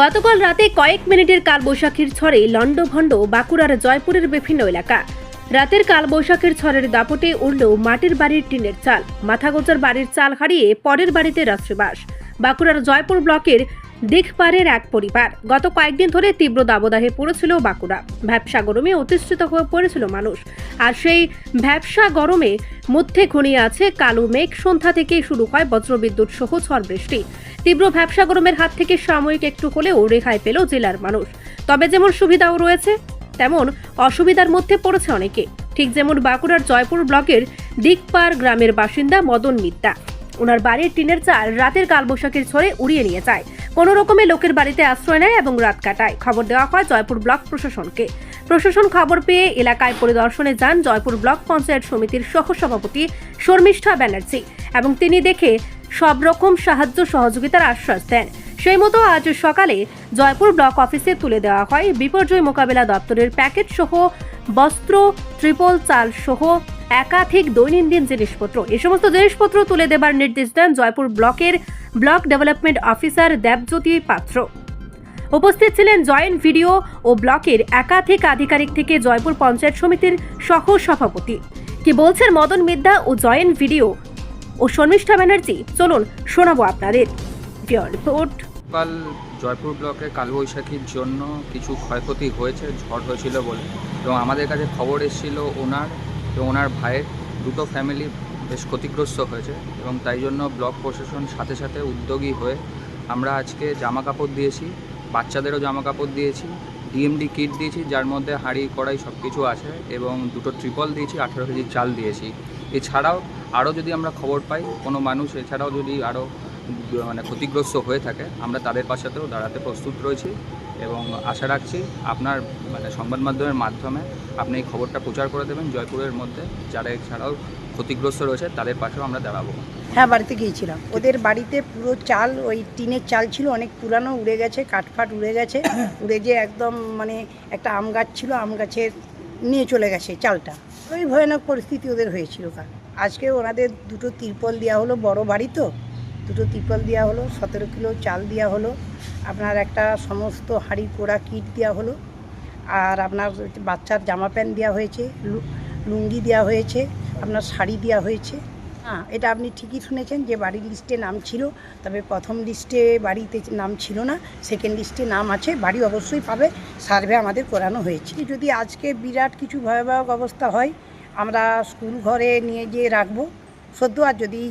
গতকাল রাতে কয়েক মিনিটের কালবৈশাখীর ছড়ে লণ্ডভণ্ড বাঁকুড়ার জয়পুরের বিভিন্ন এলাকা। রাতের কালবৈশাখীর ছড়ের দাপটে উড়ল মাটির বাড়ির টিনের চাল। মাথাগোজার বাড়ির চাল হারিয়ে পরের বাড়িতে রাত্রিবাস। বাঁকুড়ার জয়পুর ব্লকের দিঘপাড়ের এক পরিবার। গত কয়েকদিন ধরে তীব্র দাবদাহে পড়েছিল বাঁকুড়া। ভ্যাবসা গরমে অতিষ্ঠিত হয়ে পড়েছিল মানুষ। আর সেই ভ্যাবসা গরমে মধ্যে ঘনিয়ে আছে কালো মেঘ। সন্ধ্যা থেকেই শুরু হয় বজ্রবিদ্যুৎ সহ ঝড় বৃষ্টি। তীব্র ভ্যাবসা গরমের হাত থেকে সাময়িক একটু হলেও রেহাই পেল জেলার মানুষ। তবে যেমন সুবিধাও রয়েছে, তেমন অসুবিধার মধ্যে পড়েছে অনেকে। ঠিক যেমন বাঁকুড়ার জয়পুর ব্লকের দিকপাড় গ্রামের বাসিন্দা মদন মিত্তা। ওনার বাড়ির টিনের চাল রাতের কালবৈশাখীর ঝড়ে উড়িয়ে নিয়ে যায়। কোনো রকমে লোকের বাড়িতে আশ্রয় নেয় এবং রাত কাটায়। খবর দেওয়া হয় জয়পুর ব্লক প্রশাসনকে। প্রশাসন খবর পেয়ে এলাকায় পরিদর্শনে যান জয়পুর ব্লক পঞ্চায়েত সমিতির সহসভাপতি শর্মিষ্ঠা ব্যানার্জি এবং তিনি দেখে সব রকম সাহায্য সহযোগিতার আশ্বাস দেন। সেই মতো আজ সকালে জয়পুর ব্লক অফিসে তুলে দেওয়া হয় বিপর্যয় মোকাবেলা দপ্তরের প্যাকেট সহ বস্ত্র, ত্রিপল চাল সহ একাধিক দৈনন্দিন জিনিসপত্র। এ সমস্ত জিনিসপত্র তুলে দেবার নির্দেশ দেন জয়পুর ব্লকের ব্লক ডেভেলপমেন্ট অফিসার দেবজ্যোতি পাত্র। উপস্থিত ছিলেন জয়েন্ট ভিডিও ও ব্লকের একাধিক আধিকারিক থেকে জয়পুর পঞ্চায়েত সমিতির সহ সভাপতি কি বলছেন মদন মিদ্যা ও জয়েন্ট ভিডিও ও শর্মিষ্ঠা ব্যানার্জি? চলুন শোনাবো আপনাদের। রিপোর্ট। কাল জয়পুর ব্লকে কালবৈশাখীর জন্য কিছু ক্ষয়ক্ষতি হয়েছে, ঝড় হয়েছিল বলে। এবং আমাদের কাছে খবর এসেছিল ওনার এবং ওনার ভাইয়ের। দুটো ফ্যামিলি বেশ ক্ষতিগ্রস্ত হয়েছে এবং তাই জন্য ব্লক প্রশাসন সাথে সাথে উদ্যোগী হয়ে আমরা আজকে জামা কাপড় দিয়েছি, বাচ্চাদেরও জামা কাপড় দিয়েছি ডিএমডি কিট দিয়েছি, যার মধ্যে হাঁড়ি, কড়াই সব কিছু আছে এবং দুটো ট্রিপল দিয়েছি, আঠেরো কেজি চাল দিয়েছি। এছাড়াও আরও যদি আমরা খবর পাই, কোনো মানুষ, এছাড়াও যদি আরও মানে ক্ষতিগ্রস্ত হয়ে থাকে, আমরা তাদের পাশেতেও দাঁড়াতে প্রস্তুত রয়েছি এবং আশা রাখছি আপনার মানে সংবাদ মাধ্যমের মাধ্যমে আপনি এই খবরটা প্রচার করে দেবেন জয়পুরের মধ্যে, যারা এছাড়াও ক্ষতিগ্রস্ত রয়েছে তাদের পাশেও আমরা দাঁড়াবো। হ্যাঁ বাড়িতে গিয়েছিলাম। ওদের বাড়িতে পুরো চাল, ওই টিনের চাল ছিল, অনেক পুরানো উড়ে গেছে, কাঠফাট উড়ে গেছে, উড়ে যে একদম মানে একটা আম গাছ ছিল, আম গাছের নিয়ে চলে গেছে চালটা। ওই ভয়ানক পরিস্থিতি ওদের হয়েছিল আজকে ওনাদের দুটো তিরপল দেওয়া হলো, বড় বাড়ি তো দুটো তিরপল দেওয়া হলো, সতেরো কিলো চাল দেওয়া হলো, আপনার একটা সমস্ত হাঁড়ি, কোড়া, কিট দেওয়া হলো, আর আপনার বাচ্চার জামা প্যান্ট দেওয়া হয়েছে লুঙ্গি দেওয়া হয়েছে, আপনার শাড়ি দেওয়া হয়েছে। হ্যাঁ এটা আপনি ঠিকই শুনেছেন যে বাড়ির লিস্টে নাম ছিল, তবে প্রথম লিস্টে বাড়িতে নাম ছিল না, সেকেন্ড লিস্টে নাম আছে, বাড়ি অবশ্যই পাবে, সার্ভে আমাদের করানো হয়েছে। যদি আজকে বিরাট কিছু ভয়াবহ অবস্থা হয়, আমরা স্কুল ঘরে নিয়ে গিয়ে রাখব, সদ্য আর যদি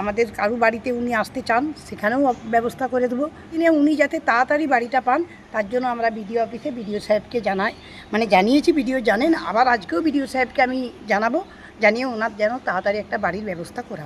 আমাদের কারু বাড়িতে উনি আসতে চান, সেখানেও ব্যবস্থা করে দেবো তিনি উনি যাতে তাড়াতাড়ি বাড়িটা পান, তার জন্য আমরা বিডিও অফিসে বিডিও সাহেবকে জানাই মানে জানিয়েছি বিডিও, জানেন, আবার আজকেও বিডিও সাহেবকে আমি জানাব, জানিয়ে ওনার যেন তাড়াতাড়ি একটা বাড়ির ব্যবস্থা করা।